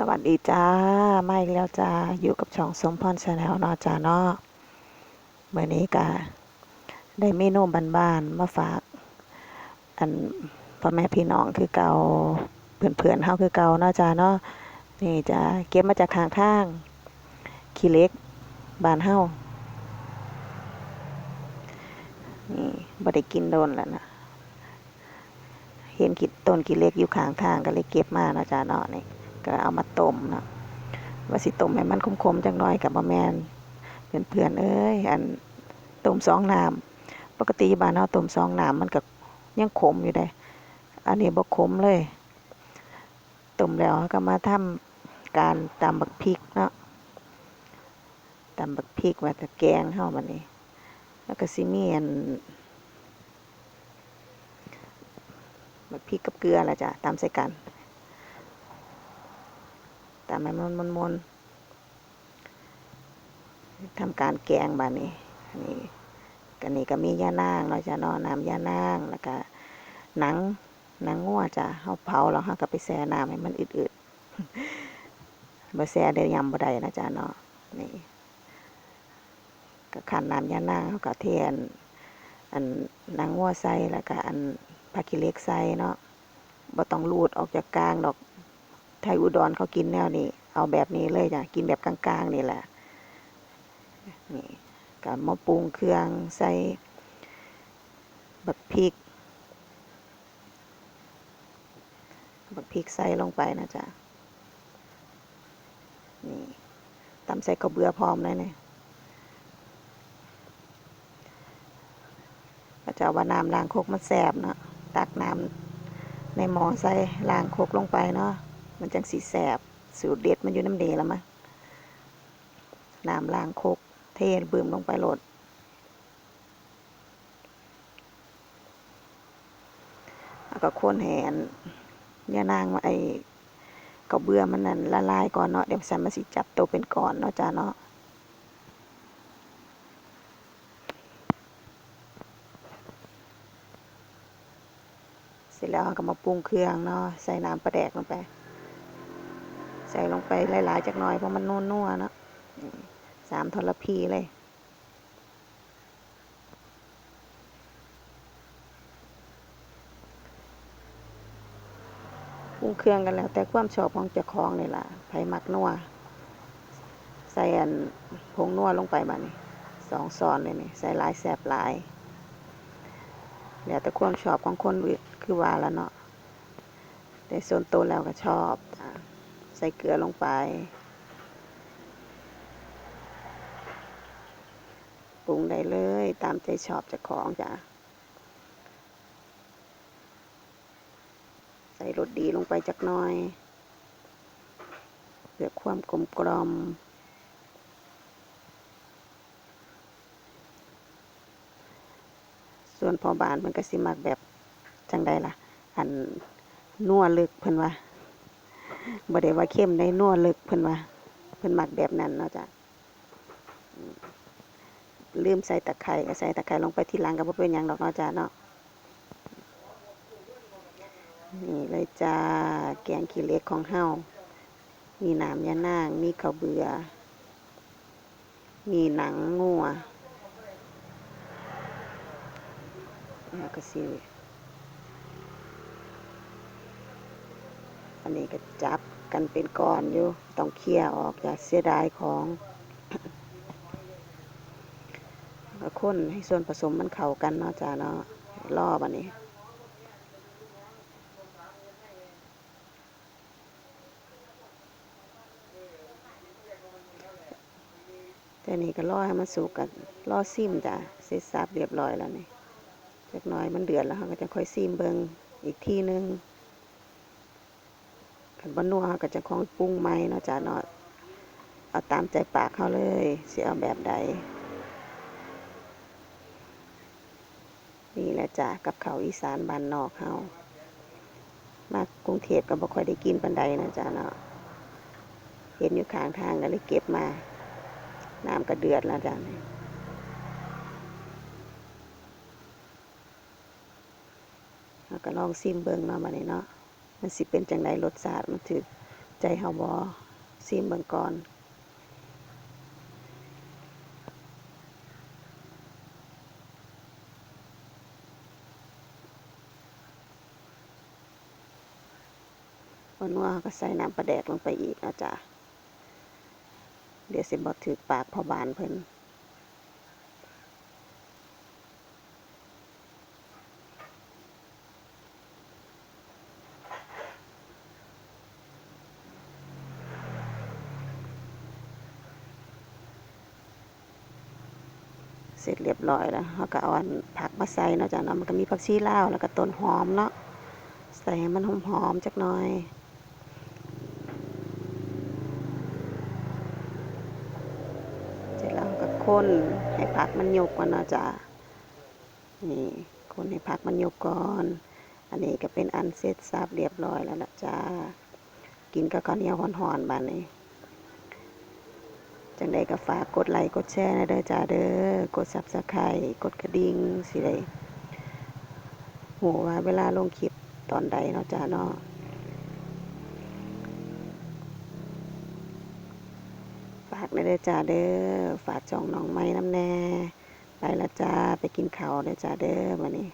สวัสดีจ้า มาอีกแล้วจ้า อยู่กับช่องสมพรชาแนลนาะจ้าเนาะเมื่อนี้กะได้เมนูบ้านๆมาฝาก อันพ่อแม่พี่น้องคือเก่าเพื่อนๆเฮาคือเก่าเนาะจ้าเนาะนี่จ้าเก็บมาจากข้างทางขี้เล็กบ้านเฮานี่บ่ได้กินโดนแล้วนะเห็นกิต้นขี้เล็กอยู่ข้างทางก็เลยเก็บมาเนาะจ้าเนาะนี่ ก็เอามาต้มเนาะว่าสิต้มให้มันคมๆจังน้อยกับบะแมนเพื่อนๆเอ้ยอันต้มสองน้ำปกติบ้านเฮาต้มสองน้ำมันก็ยังขมอยู่ได้อันนี้บ่ขมเลยต้มแล้วก็มาทำการตำบักพริกเนาะตำบักพริกว่าจะแกงเฮาบัดนี้แล้วก็สิมีอันบักพริกกับเกลือละจ้ะตำใส่กัน ตามให้มันมนมนทำการแกงบานนี้นี่กันนี้ก็มีย่านางเราจะนอนน้ำย่านางแล้วก็หนังหนังงัวจ้ะเฮาเผาแล้วเฮาก็ไปแช่น้ำให้มันอืดๆบ่แช่ได้ยำบ่ได้นะจ้ะเนาะนี่ก็ขันน้ำย่านางเฮาก็เทอันอันหนังงัวใส่แล้วก็อันผักขี้เล็กใส่เนาะบ่ต้องรูดออกจากกลางดอก ไทยอุดรเขากินแนวนี้เอาแบบนี้เลยจ้ะกินแบบกลางๆนี่แหละนี่กับมะปรุงเครื่องใส่บักพริกบักพริกใส่ลงไปนะจ๊ะนี่ตำใส่กระเบือพร้อมเลยเนี่ยก็จะเอาว่าน้ำล้างโคกมันแสบเนาะตักน้ำในหม้อใส่ล้างโคกลงไปเนาะ มันจังสีแสบสูตรเด็ดมันอยู่น้ำเดแล้วมั้งน้ำล้างโคกเทบืมลงไปโหลด แล้วก็คนแหนยานางมาไอ้กระเบือมันนั่นละลายก่อนเนาะเดี๋ยวสันมาสิจับตัวเป็นก่อนเนาะจ้าเนาะเสร็จแล้วก็มาปรุงเครื่องเนาะใส่น้ำปลาแดกลงไป ใส่ลงไปหลายๆจากหน่อยเพราะมันนุ่นนัวเนาะสามทรพีเลยปรุงเครื่องกันแล้ว แต่ความชอบของเจ้าของนี่ล่ะไผ่หมักนัวใส่อันผงนัวลงไปมานี่สองซอนเลยนี่ใส่หลายแสบหลาย แล้วแต่ความชอบของคนคือว่าแล้วเนาะแต่ส่วนตัวแล้วก็ชอบจ้ะ ใส่เกลือลงไปปรุงได้เลยตามใจชอบจากของจ้ะใส่รสดีลงไปจักหน่อยเพื่อความกลมกลอมส่วนพอบานมันก็สิมักแบบจังใดล่ะ อันนัวลึกเพิ่นว่า บ่ได้ว่าเข้มได้นัวลึกเพิ่นว่าเพิ่นมักแบบนั้นเนาะจ้ะอืมลืมใส่ตะไคร้ก็ใส่ตะไคร้ลงไปที่หลังก็บ่เป็นหยังดอกเนาะจ้ะเนาะนี่เลยจ้าแกงขี้เล็กของเฮามีน้ำยานาง มีข้าวเบื่อ มีหนังงัวแล้วก็สิ อันนี้ก็จับกันเป็นก้อนอยู่ ต้องเคลี่ยร์ออกอย่าเสียดายของก็คนให้ส่วนผสมมันเข้ากันเนาะจ้าเนาะรอบอันนี้แต่นี่ก็รอให้มันสุกกันรอซิมจ้ะเสร็จสับเรียบร้อยแล้วนี่จักน่อยมันเดือดแล้วเราก็จะค่อยซิมเบิงอีกทีนึง ขันบนัวเราก็จะของปรุงใหม่เนาะจ้ะเนาะเอาตามใจปากเขาเลยสิเอาแบบใดนี่แหละจ้ะกับเขาอีสานบ้านนอกเฮามากรุงเทพก็บ่ค่อยได้กินปันใดนะจ้ะเนาะเห็นอยู่ข้างทางก็เลยเก็บมาน้ำก็เดือดแล้วจ้ะนี่เราก็ลองซิมเบิงเนาะมาเนี่เนาะ มันสิเป็นจังไดรสชาติมันถือใจเฮาบ่ซิมเบิ่งก่อนวันว่าก็ใส่น้ำปลาแดกลงไปอีกนาะจ้ะเดี๋ยวสิบ่ถือปากพอบานเพิ่น สร็จเรียบร้อยแล้วเราก็เอาผักมาใส่เนาะจ้ะเนาะมันก็มีผักชีลาวแล้วก็ต้นหอมเนาะใส่ให้มันหอมๆจักหน่อยเสร็จแล้วก็คนให้ผักมันยกก่อนเนาะจ้ะนี่คนให้ผักมันยกก่อน อันนี้ก็เป็นอันเสร็จสับเรียบร้อยแล้วนะจ้ากินกับข้าวเหนียวหอนๆบานนี้ จังใดก็ฝากกดไลค์กดแชร์นะเด้อจ้าเด้อกดซับสไครต์กดกระดิ่งสิได้หูว่าเวลาลงคลิปตอนใดเนาะจ้าเนาะฝากนะเด้อจ้าเด้อฝากจองน้องไม้น้ำแน่ไปละจ้าไปกินข้าวเด้อจ้าเด้อวันนี้